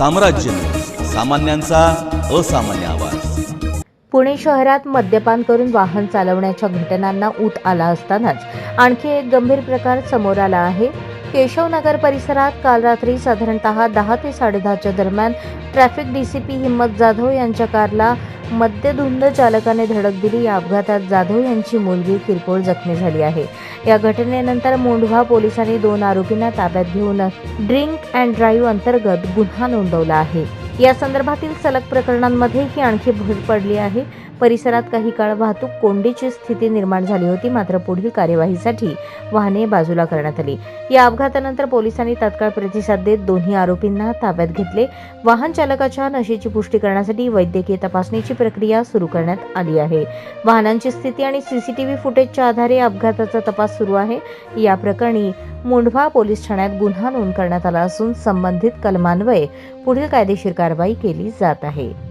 साम्राज्य. सामान्यांचा असामान्य आवाज. पुणे शहरात मद्यपान करून वाहन चालवण्याच्या घटनांना ऊत आला असतानाच आणखी एक गंभीर प्रकार समोर आला आहे. केशवनगर परिसरात काल रात्री साधारणतः दहा ते साडेदहाच्या दरम्यान ट्रॅफिक डीसीपी हिम्मत जाधव यांच्या कारला मद्यधुंद चालकाने धडक दिली. या अपघातात जाधव यांची मुलगी किरकोळ जखमी झाली आहे. या घटनेनंतर मोंढवा पोलिसांनी दोन आरोपींना ताब्यात घेऊन ड्रिंक अँड ड्राईव्ह अंतर्गत गुन्हा नोंदवला आहे. या संदर्भातील सलग प्रकरणांमध्ये ही आणखी भर पडली आहे. परिसरात काही काळ वाहतूक कोंडीची स्थिती निर्माण झाली होती मात्र पुढील कार्यवाहीसाठी वाहने बाजूला करण्यात आली. या अपघातानंतर पोलिसांनी तात्काळ प्रतिसाद देत दोन्ही आरोपींना ताब्यात घेतले. वाहन चालकाच्या नशेची पुष्टी करण्यासाठी वैद्यकीय तपासणीची प्रक्रिया सुरू करण्यात आली आहे. वाहनांची स्थिती आणि सीसीटीव्ही फुटेजच्या आधारे अपघाताचा तपास सुरू आहे. या प्रकरणी मुंढवा पोलीस ठाण्यात गुन्हा नोंद करण्यात आला असून संबंधित कलमान्वये पुढील कायदेशीर कारवाई केली जात आहे.